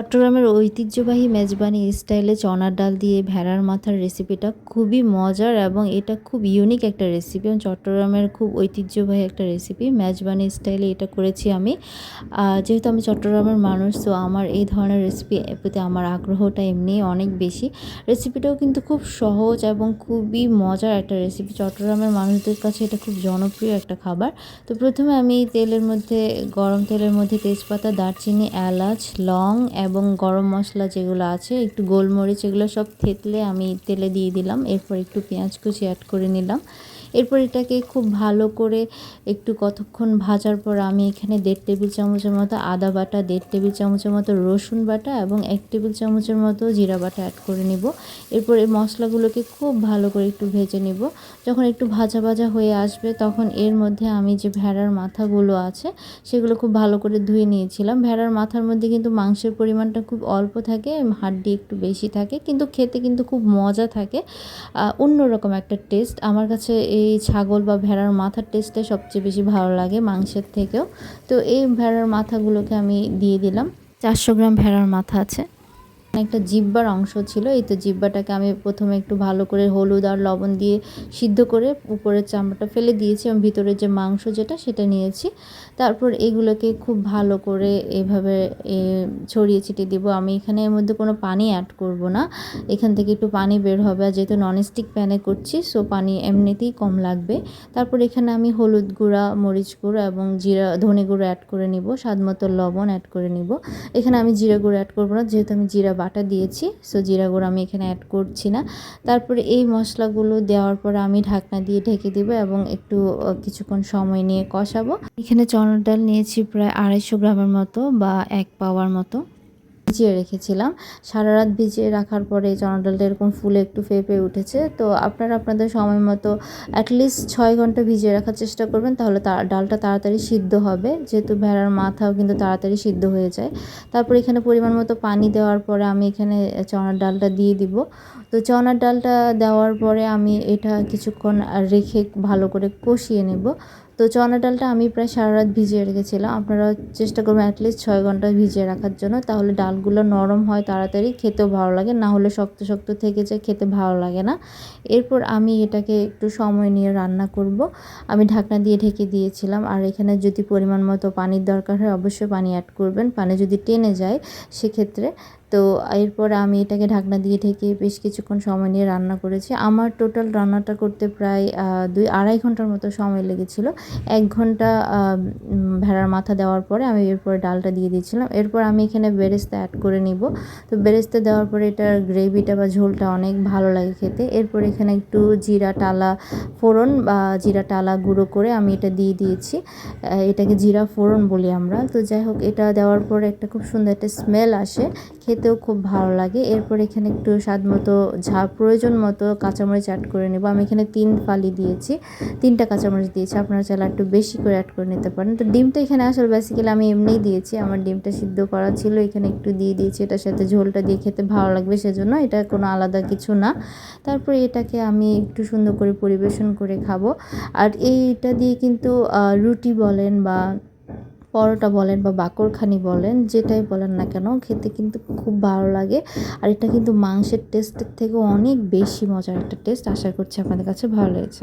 চট্টগ্রামের ঐতিহ্যবাহী মেজবানি স্টাইলে চনার ডাল দিয়ে ভেড়ার মাথার রেসিপিটা খুবই মজার এবং এটা খুব ইউনিক একটা রেসিপি এবং চট্টগ্রামের খুব ঐতিহ্যবাহী একটা রেসিপি মেজবানি স্টাইলে এটা করেছি আমি। যেহেতু আমি চট্টগ্রামের মানুষ, তো আমার এই ধরনের রেসিপি প্রতি আমার আগ্রহটা এমনি অনেক বেশি। রেসিপিটাও কিন্তু খুব সহজ এবং খুবই মজার একটা রেসিপি চট্টগ্রামের মানুষদের কাছে এটা খুব জনপ্রিয় একটা খাবার। তো প্রথমে আমি তেলের মধ্যে, গরম তেলের মধ্যে তেজপাতা, দারচিনি, এলাচ, লং এবং গরম মশলা যেগুলো আছে, একটু গোলমরিচ এগুলো সব থেতলে আমি তেলে দিয়ে দিলাম। এরপর একটু পেঁয়াজ কুচি অ্যাড করে নিলাম। এরপর এটাকে খুব ভালো করে একটু কতক্ষণ ভাজার পর আমি এখানে দেড় টেবিল চামচের মতো আদা বাটা, দেড় টেবিল চামচের মতো রসুন বাটা এবং এক টেবিল চামচের মতো জিরা বাটা অ্যাড করে নিব। এরপর এই মশলাগুলোকে খুব ভালো করে একটু ভেজে নিব। যখন একটু ভাজা ভাজা হয়ে আসবে, তখন এর মধ্যে আমি যে ভেড়ার মাথাগুলো আছে, সেগুলো খুব ভালো করে ধুয়ে নিয়েছিলাম। ভেড়ার মাথার মধ্যে কিন্তু মাংসের পরিমাণটা খুব অল্প থাকে, হাড্ডি একটু বেশি থাকে, কিন্তু খেতে কিন্তু খুব মজা থাকে। অন্যরকম একটা টেস্ট আমার কাছে এই ছাগল বা ভেড়ার মাথার টেস্টটা সবচেয়ে বেশি ভালো লাগে মাংসের থেকেও। তো এই ভেড়ার মাথাগুলোকে আমি দিয়ে দিলাম। চারশো গ্রাম ভেড়ার মাথা আছে। একটা জিব্বার অংশ ছিল। এই তো জিব্বাটাকে আমি প্রথমে একটু ভালো করে হলুদ আর লবণ দিয়ে সিদ্ধ করে উপরের চামড়াটা ফেলে দিয়েছি এবং ভিতরে যে মাংস যেটা, সেটা নিয়েছি। তারপর এগুলোকে খুব ভালো করে এভাবে ছড়িয়ে ছিটিয়ে দিব। আমি এখানে এর মধ্যে কোনো পানি অ্যাড করব না। এখান থেকে একটু পানি বের হবে। আর যেহেতু ননস্টিক প্যানে করছি সো পানি এমনিতেই কম লাগবে। তারপর এখানে আমি হলুদ গুঁড়া, মরিচ গুঁড়া এবং জিরা, ধনে গুঁড়ো অ্যাড করে নিব। স্বাদ মতো লবণ অ্যাড করে নিব। এখানে আমি জিরা গুঁড়ো অ্যাড করব না, যেহেতু আমি জিরা বাটা দিয়েছি। সো জিরা গুঁড়ো আমি এখানে অ্যাড করছি না। তারপরে এই মশলাগুলো দেওয়ার পর আমি ঢাকনা দিয়ে ঢেকে দিব এবং একটু কিছুক্ষণ সময় নিয়ে কষাবো। এখানে চনার ডাল নিয়েছি প্রায় আড়াইশো গ্রামের মতো বা এক পাওয়ার মতো। ভিজিয়ে রেখেছিলাম। সারা রাত ভিজিয়ে রাখার পরে চনা ডালটা এরকম ফুলে একটু ফেপে উঠেছে। তো আপনারা আপনাদের সময় মতো অ্যাটলিস্ট ছয় ঘণ্টা ভিজিয়ে রাখার চেষ্টা করবেন, তাহলে ডালটা তাড়াতাড়ি সিদ্ধ হবে। যেহেতু ভেড়ার মাথাও কিন্তু তাড়াতাড়ি সিদ্ধ হয়ে যায়। তারপর এখানে পরিমাণ মতো পানি দেওয়ার পরে আমি এখানে চনার ডালটা দিয়ে দিব। তো চনার ডালটা দেওয়ার পরে আমি এটা কিছুক্ষণ রেখে ভালো করে কষিয়ে নেব। তো চনা ডালটা আমি প্রায় সারা রাত ভিজিয়ে রেখেছিলাম। আপনারা চেষ্টা করবেন অ্যাটলিস্ট ছয় ঘণ্টা ভিজিয়ে রাখার জন্য। তাহলে ডালগুলো নরম হয় তাড়াতাড়ি, খেতেও ভালো লাগে। না হলে শক্ত শক্ত থেকে যায়, খেতে ভালো লাগে না। এরপর আমি এটাকে একটু সময় নিয়ে রান্না করব। আমি ঢাকনা দিয়ে ঢেকে দিয়েছিলাম। আর এখানে যদি পরিমাণ মতো পানির দরকার হয়, অবশ্যই পানি অ্যাড করবেন। পানি যদি টেনে যায়, সেক্ষেত্রে তো এরপর আমি এটাকে ঢাকনা দিয়ে ঢেকে বেশ কিছুক্ষণ সময় নিয়ে রান্না করেছি। আমার টোটাল রান্নাটা করতে প্রায় দুই, আড়াই ঘণ্টার মতো সময় লেগেছিল। এক ঘণ্টা ভেড়ার মাথা দেওয়ার পরে আমি এরপর ডালটা দিয়ে দিয়েছিলাম। এরপর আমি এখানে বেরেস্তা অ্যাড করে নিব। তো বেরেস্তা দেওয়ার পরে এটার গ্রেভিটা বা ঝোলটা অনেক ভালো লাগে খেতে। এরপর এখানে একটু জিরা, টালা ফোড়ন বা জিরা, টালা গুঁড়ো করে আমি এটা দিয়ে দিয়েছি। এটাকে জিরা ফোড়ন বলি আমরা। তো যাই হোক, এটা দেওয়ার পরে একটা খুব সুন্দর একটা স্মেল আসে। খেতেও খুব ভালো লাগে। এরপর এখানে একটু স্বাদ মতো ঝা প্রয়োজন মতো কাঁচামরিচ অ্যাড করে নেব। আমি এখানে তিন ফালি দিয়েছি, তিনটা কাঁচামরিচ দিয়েছি। আপনারা চাইলে একটু বেশি করে অ্যাড করে নিতে পারেন। তো ডিমটা এখানে আসলে বেসিক্যালি আমি এমনিই দিয়েছি। আমার ডিমটা সিদ্ধ করা ছিল, এখানে একটু দিয়ে দিয়েছি। এটার সাথে ঝোলটা দিয়ে খেতে ভালো লাগবে সেজন্য। এটা কোনো আলাদা কিছু না। তারপরে এটাকে আমি একটু সুন্দর করে পরিবেশন করে খাব। আর এইটা দিয়ে কিন্তু রুটি বলেন বা পরোটা বলেন বা বাকরখানি বলেন, যেটাই বলেন না কেন, খেতে কিন্তু খুব ভালো লাগে। আর এটা কিন্তু মাংসের টেস্টের থেকে অনেক বেশি মজার একটা টেস্ট আশা করছি আপনাদের কাছে ভালো লেগেছে।